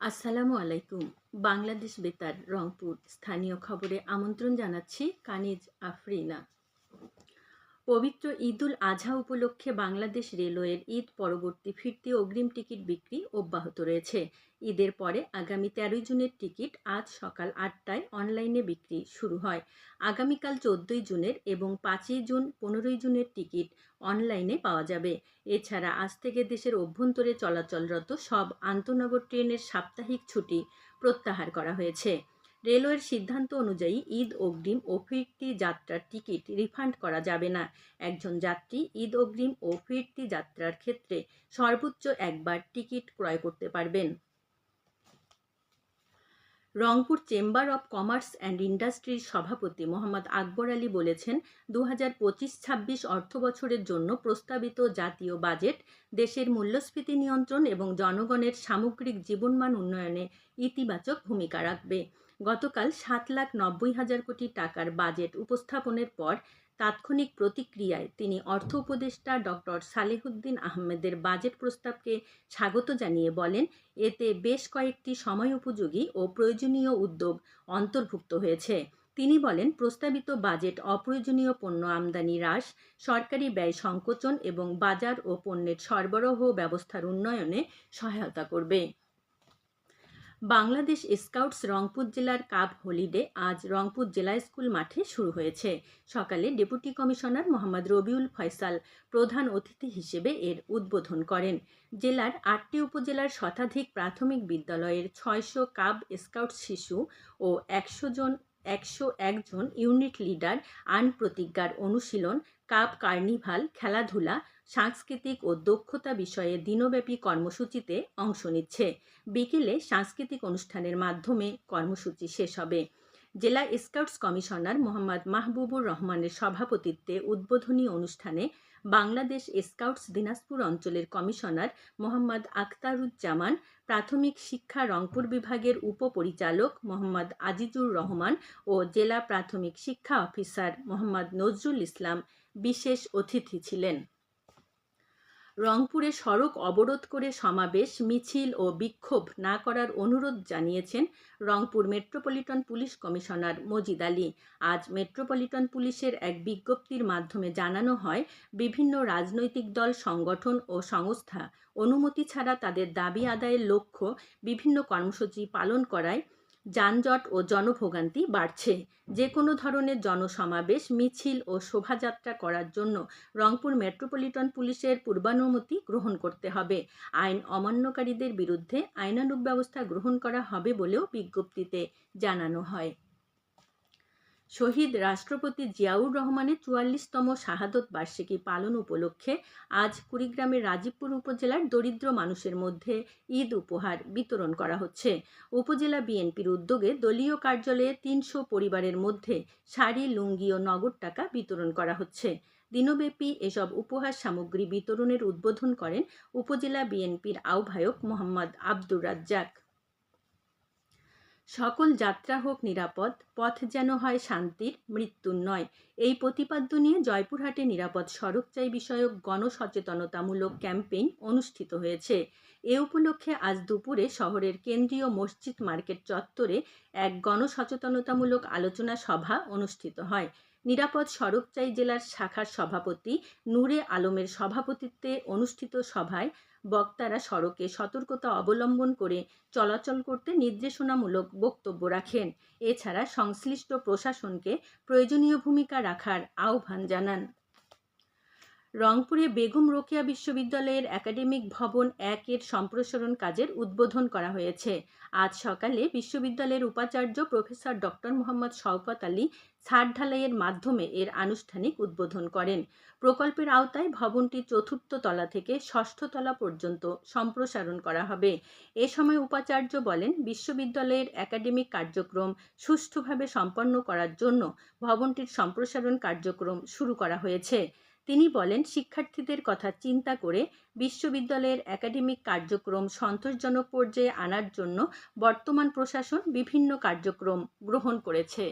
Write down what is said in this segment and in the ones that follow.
আসসালামু আলাইকুম। বাংলাদেশ বেতার রংপুর। স্থানীয় খবরে আমন্ত্রণ জানাচ্ছি কানিজ আফরিনা। পবিত্র ঈদুল আজহা উপলক্ষে বাংলাদেশ রেলওয়ের ঈদ পরবর্তী ফিরতি অগ্রিম টিকিট বিক্রি অব্যাহত রয়েছে। ঈদের পরে আগামী তেরোই জুনের টিকিট আজ সকাল আটটায় অনলাইনে বিক্রি শুরু হয়। আগামীকাল চোদ্দই জুনের এবং পাঁচই জুন পনেরোই জুনের টিকিট অনলাইনে পাওয়া যাবে। এছাড়া আজ থেকে দেশের অভ্যন্তরে চলাচলরত সব আন্তনগর ট্রেনের সাপ্তাহিক ছুটি প্রত্যাহার করা হয়েছে। রেলওয়ের সিদ্ধান্ত অনুযায়ী ঈদ অগ্রিম ও ফিরতি যাত্রার টিকিট রিফান্ড করা যাবে না। একজন যাত্রী ঈদ অগ্রিম ও ফিরতি যাত্রার ক্ষেত্রে সর্বোচ্চ একবার টিকিট ক্রয় করতে পারবেন। Rangpur chamber of commerce and ইন্ডাস্ট্রির সভাপতি মোহাম্মদ আকবর আলী বলেছেন দু হাজার পঁচিশ ছাব্বিশ অর্থ বছরের জন্য প্রস্তাবিত জাতীয় বাজেট দেশের মূল্যস্ফীতি নিয়ন্ত্রণ এবং জনগণের সামগ্রিক জীবনমান উন্নয়নে ইতিবাচক ভূমিকা রাখবে। গতকাল সাত লাখ নব্বই হাজার কোটি টাকার বাজেট উপস্থাপনের পর তাৎক্ষণিক প্রতিক্রিয়ায় তিনি অর্থ উপদেষ্টা ডক্টর সালেহুদ্দিন আহমেদের বাজেট প্রস্তাবকে স্বাগত জানিয়ে বলেন, এতে বেশ কয়েকটি সময় উপযোগী ও প্রয়োজনীয় উদ্যোগ অন্তর্ভুক্ত হয়েছে। তিনি বলেন, প্রস্তাবিত বাজেট অপ্রয়োজনীয় পণ্য আমদানি হ্রাস, সরকারি ব্যয় সংকোচন এবং বাজার ও পণ্যের সরবরাহ ব্যবস্থার উন্নয়নে সহায়তা করবে। বাংলাদেশ স্কাউটস রংপুর জেলার কাপ হলিডে আজ রংপুর জেলা স্কুল মাঠে শুরু হয়েছে। সকালে ডেপুটি কমিশনার মোহাম্মদ রবিউল ফয়সাল প্রধান অতিথি হিসেবে এর উদ্বোধন করেন। জেলার আটটি উপজেলার শতাধিক প্রাথমিক বিদ্যালয়ের ছয়শো কাব স্কাউটস শিশু ও একশো জন একশো একজন ইউনিট লিডার আন প্রতিজ্ঞার অনুশীলন, কাপ কার্নিভাল, খেলাধুলা, সাংস্কৃতিক ও দক্ষতা বিষয়ে দিনব্যাপী কর্মসূচিতে অংশ নিচ্ছে। বিকেলে সাংস্কৃতিক অনুষ্ঠানের মাধ্যমে কর্মসূচি শেষ হবে। জেলা স্কাউটস কমিশনার মোহাম্মদ মাহবুবুর রহমানের সভাপতিত্বে উদ্বোধনী অনুষ্ঠানে বাংলাদেশ স্কাউটস দিনাজপুর অঞ্চলের কমিশনার মোহাম্মদ আখতারুজ্জামান, প্রাথমিক শিক্ষা রংপুর বিভাগের উপপরিচালক মোহাম্মদ আজিজুর রহমান ও জেলা প্রাথমিক শিক্ষা অফিসার মোহাম্মদ নজরুল ইসলাম বিশেষ অতিথি ছিলেন। রংপুরে সড়ক অবরোধ করে সমাবেশ, মিছিল ও বিক্ষোভ না করার অনুরোধ জানিয়েছেন Rangpur metropolitan police commissioner Majid Ali. আজ মেট্রোপলিটন পুলিশের এক বিজ্ঞপ্তির মাধ্যমে জানানো হয়, বিভিন্ন রাজনৈতিক দল, সংগঠন ও সংস্থা অনুমতি ছাড়া তাদের দাবি আদায়ের লক্ষ্য বিভিন্ন কর্মসূচি পালন করায় যানজট ও জনভোগান্তি বাড়ছে। যে কোনো ধরনের জনসমাবেশ, মিছিল ও শোভাযাত্রা করার জন্য রংপুর মেট্রোপলিটন পুলিশের পূর্বানুমতি গ্রহণ করতে হবে। আইন অমান্যকারীদের বিরুদ্ধে আইনানুগ ব্যবস্থা গ্রহণ করা হবে বলেও বিজ্ঞপ্তিতে জানানো হয়। শহীদ রাষ্ট্রপতি জিয়াউর রহমানের চুয়াল্লিশতম শাহাদত বার্ষিকী পালন উপলক্ষে আজ কুড়িগ্রামের রাজীবপুর উপজেলার দরিদ্র মানুষের মধ্যে ঈদ উপহার বিতরণ করা হচ্ছে। উপজেলা বিএনপির উদ্যোগে দলীয় কার্যালয়ে তিনশো পরিবারের মধ্যে শাড়ি, লুঙ্গি ও নগদ টাকা বিতরণ করা হচ্ছে। দিনব্যাপী এসব উপহার সামগ্রী বিতরণের উদ্বোধন করেন উপজেলা বিএনপির আহ্বায়ক মোহাম্মদ আব্দুর রাজ্জাক। সকল যাত্রা হোক নিরাপদ, পথ যেন হয় শান্তির, মৃত্যুর নয়। এই প্রতিপাদ্য নিয়ে জয়পুরহাটে নিরাপদ সড়ক চাই বিষয়ক গণসচেতনতামূলক ক্যাম্পেইন অনুষ্ঠিত হয়েছে। এ উপলক্ষে আজ দুপুরে শহরের কেন্দ্রীয় মসজিদ মার্কেট চত্বরে এক গণসচেতনতামূলক আলোচনা সভা অনুষ্ঠিত হয়। নিরাপদ সড়কচাই জেলার শাখার সভাপতি। নূরে আলমের সভাপতিত্বে অনুষ্ঠিত সভায় বক্তারা সড়কে সতর্কতা অবলম্বন করে চলাচল করতে নির্দেশনামূলক বক্তব্য রাখেন। এছাড়া সংশ্লিষ্ট প্রশাসনকে প্রয়োজনীয় ভূমিকা রাখার আহ্বান জানান। রংপুরে বেগম রোকেয়া বিশ্ববিদ্যালয়ের একাডেমিক ভবন একের সম্প্রসারণ কাজের উদ্বোধন করা হয়েছে। আজ সকালে বিশ্ববিদ্যালয়ের উপাচার্য প্রফেসর ডক্টর মোহাম্মদ শওকত আলী ছাদ ঢালাইয়ের মাধ্যমে এর আনুষ্ঠানিক উদ্বোধন করেন। প্রকল্পের আওতায় ভবনটি চতুর্থ তলা থেকে ষষ্ঠ তলা পর্যন্ত সম্প্রসারণ করা হবে। এ সময় উপাচার্য বলেন, বিশ্ববিদ্যালয়ের একাডেমিক কার্যক্রম সুষ্ঠুভাবে সম্পন্ন করার জন্য ভবনটির সম্প্রসারণ কার্যক্রম শুরু করা হয়েছে। তিনি বলেন, শিক্ষার্থীদের কথা চিন্তা করে বিশ্ববিদ্যালয়ের একাডেমিক কার্যক্রম সন্তোষজনক পর্যায়ে আনার জন্য বর্তমান প্রশাসন বিভিন্ন কার্যক্রম গ্রহণ করেছে।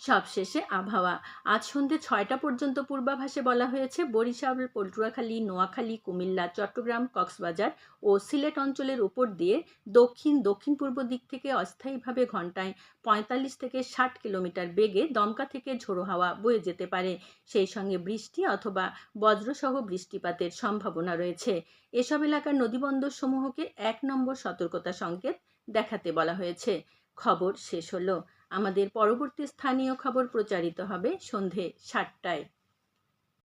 সবশেষে আবহাওয়া। আজ সন্ধ্যে ছয়টা পর্যন্ত পূর্বাভাসে বলা হয়েছে, বরিশাল, পটুয়াখালী, নোয়াখালী, কুমিল্লা, চট্টগ্রাম, কক্সবাজার ও সিলেট অঞ্চলের উপর দিয়ে দক্ষিণ দক্ষিণ পূর্ব দিক থেকে অস্থায়ীভাবে ঘন্টায় পঁয়তাল্লিশ থেকে ষাট কিলোমিটার বেগে দমকা থেকে ঝোড়ো হাওয়া বয়ে যেতে পারে। সেই সঙ্গে বৃষ্টি অথবা বজ্রসহ বৃষ্টিপাতের সম্ভাবনা রয়েছে। এসব এলাকার নদীবন্দর সমূহকে এক নম্বর সতর্কতা সংকেত দেখাতে বলা হয়েছে। খবর শেষ হলো। আমাদের পরবর্তী স্থানীয় খবর প্রচারিত হবে সন্ধে সাতটায়।